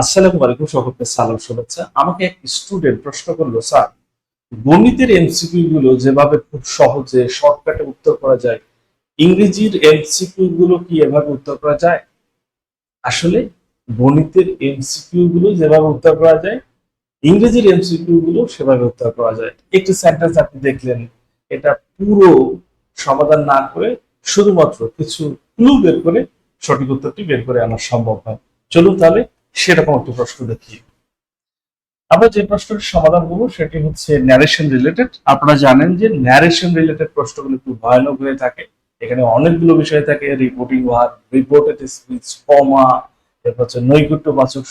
আসসালামু আলাইকুম সকলকে সালাম, শুভেচ্ছা। আমাকে এক স্টুডেন্ট প্রশ্ন করল, স্যার, গণিতের এমসিকিউ গুলো যেভাবে খুব সহজে শর্টকাটে উত্তর করা যায়, ইংরেজির এমসিকিউ গুলো কি এভাবে উত্তর করা যায়? আসলে গণিতের এমসিকিউ গুলো যেভাবে উত্তর করা যায়, ইংরেজির এমসিকিউ গুলো সেভাবে উত্তর করা যায়। একটি সেন্টেন্স আপনি দেখলেন, এটা পুরো সমাধান না করে শুধুমাত্র কিছু ক্লু বের করে সঠিক উত্তরটি বের করে আনা সম্ভব হয়। চলুন তাহলে সেরকম একটি প্রশ্ন দেখি। আমরা যে প্রশ্নটির সমাধান করব সেটি হচ্ছে ন্যারেশন রিলেটেড আপনারা জানেন যে ন্যারেশন রিলেটেড প্রশ্নগুলো খুব ভয়ানক হয়ে থাকে। এখানে অনেকগুলো বিষয় থাকে রিপোর্টিং ভার রিপোর্টেড স্পিচ কমা এরপর হচ্ছে নৈকট্যবাচক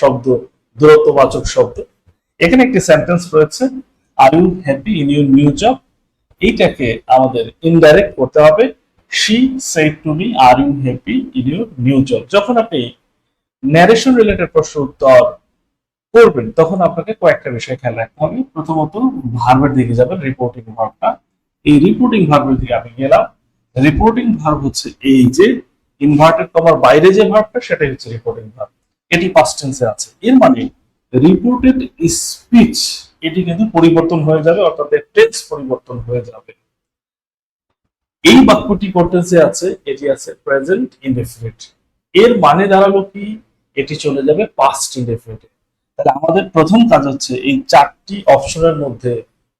শব্দ, দূরত্ববাচক শব্দ। এখানে একটি সেন্টেন্স রয়েছে are you happy in your new job এইটাকে আমাদের ইনডাইরেক্ট করতে হবে। She said to me are you happy in your new job যখন আপনি ন্যারেশন রিলেটেড প্রশ্ন উত্তর করবেন, তখন আপনাকে কয়েকটা বিষয় খেয়াল রাখতে হবে। প্রথমত ভার্বের দিকে যাবেন রিপোর্টিং ভার্বটা এই রিপোর্টিং ভার্বের দিকে আমি গেলাম। রিপোর্টিং ভার্ব হচ্ছে এই যে ইনভার্টেড কমার বাইরে যে ভার্বটা সেটাই হচ্ছে রিপোর্টিং ভার্ব এটি পাস্ট টেন্সে আছে। এর মানে রিপোর্টেড স্পিচ এটি কিন্তু পরিবর্তন হয়ে যাবে, অর্থাৎ টেন্স পরিবর্তন হয়ে যাবে। এই বাক্যটি করতেছে আছে, এটি আছে প্রেজেন্ট ইনডেফিনিট এর মানে দাঁড়াল কি? এটি চলে যাবে পাস্ট ইনডেফিনিটে তাহলে আমাদের প্রথম কাজ হচ্ছে এই চারটি অপশনের মধ্যে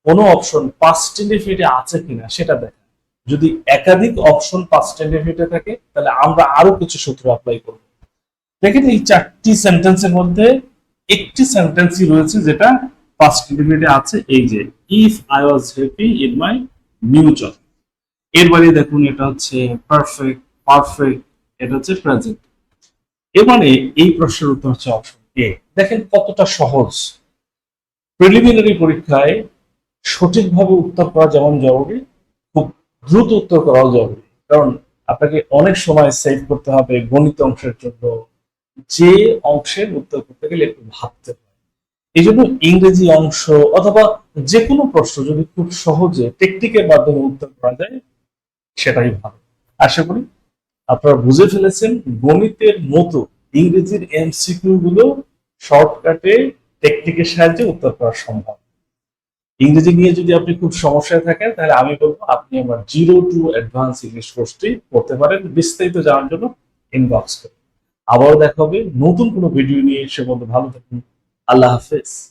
কোনো অপশন পাস্ট ইনডেফিনিটে আছে কিনা সেটা দেখা। যদি একাধিক অপশন পাস্ট ইনডেফিনিটে থাকে, তাহলে আমরা আরও কিছু সূত্র অ্যাপ্লাই করব। দেখেন এই চারটি সেন্টেন্সের মধ্যে একটি সেন্টেন্সই রয়েছে যেটা পাস্ট ইনডেফিনিটে আছে, এই যে if I was happy in my new job এর বাইরে দেখুন এটা হচ্ছে পারফেক্ট পারফেক্ট এটা হচ্ছে প্রেজেন্ট এর মানে এই প্রশ্নের উত্তর হচ্ছে অপশন এ দেখেন কতটা সহজ। প্রিলিমিনারি পরীক্ষায় সঠিকভাবে উত্তর করা যেমন জরুরি, খুব দ্রুত উত্তর করাও জরুরি। কারণ আপনাকে অনেক সময় সেভ করতে হবে গণিত অংশের জন্য। যে অংশের উত্তর করতে গেলে একটু ভাবতে হয়। এই জন্য ইংরেজি অংশ অথবা যে কোনো প্রশ্ন যদি খুব সহজে টেকনিকের মাধ্যমে উত্তর করা যায়, সেটাই ভালো। আশা করি আপনারা বুঝে ফেলেছেন গণিতের মতো ইংরেজির এমসিকিউ গুলো শর্টকাটে টেকনিকের সাহায্যে উত্তর করা সম্ভব। ইংরেজি নিয়ে যদি আপনি খুব সমস্যায় থাকেন, তাহলে আমি বলব আপনি আমার জিরো টু অ্যাডভান্স ইংলিশ কোর্সটি করতে পারেন। বিস্তারিত জানার জন্য ইনবক্স করুন। আবারও দেখা হবে নতুন কোনো ভিডিও নিয়ে। সে মধ্যে ভালো থাকুন। আল্লাহ হাফেজ।